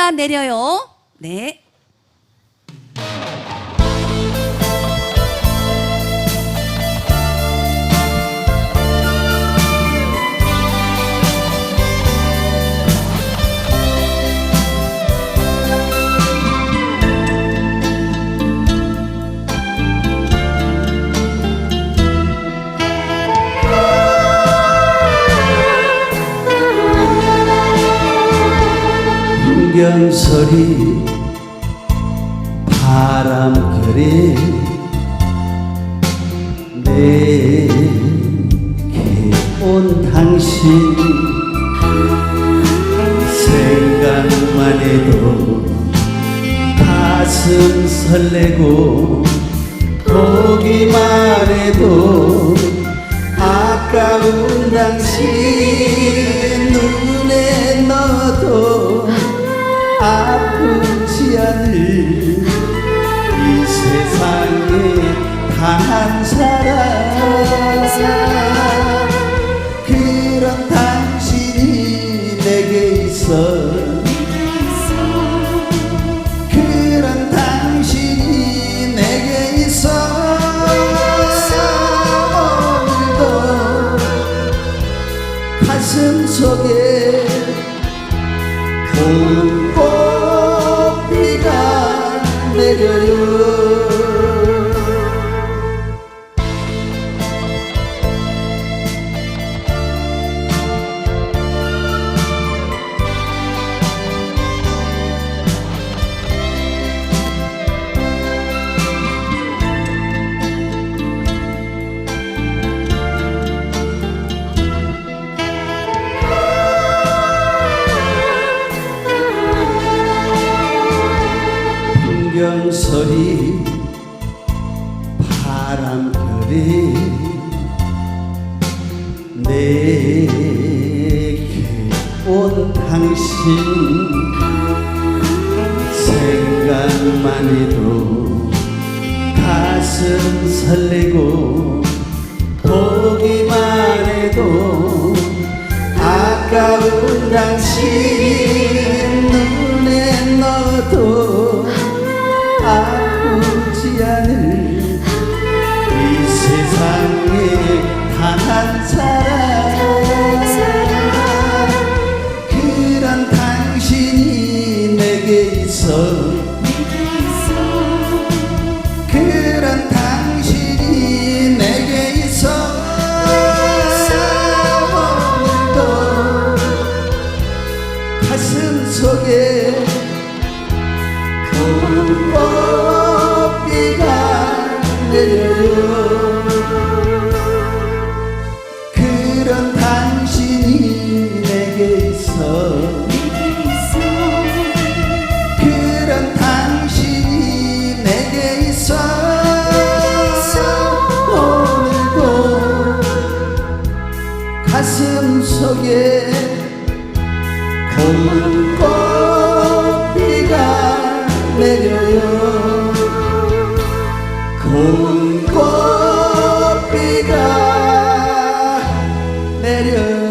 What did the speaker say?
꽃비가 내려요. 네. 풍경소리 바람결에 내게 온 당신 생각만 해도 가슴 설레고 보기만 해도 아까운 당신 세상에 단한 사람 그런 당신이 내게 있어 풍경소리 바람결에 내게 온 당신 생각만 해도 가슴 설레고 보기만 해도 아까운 당신 눈에 넣어도 있어 그런 당신이 내게 있어 오늘도 가슴 속에 봄꽃 가슴 속에 봄꽃비가 내려요. 봄꽃비가 내려요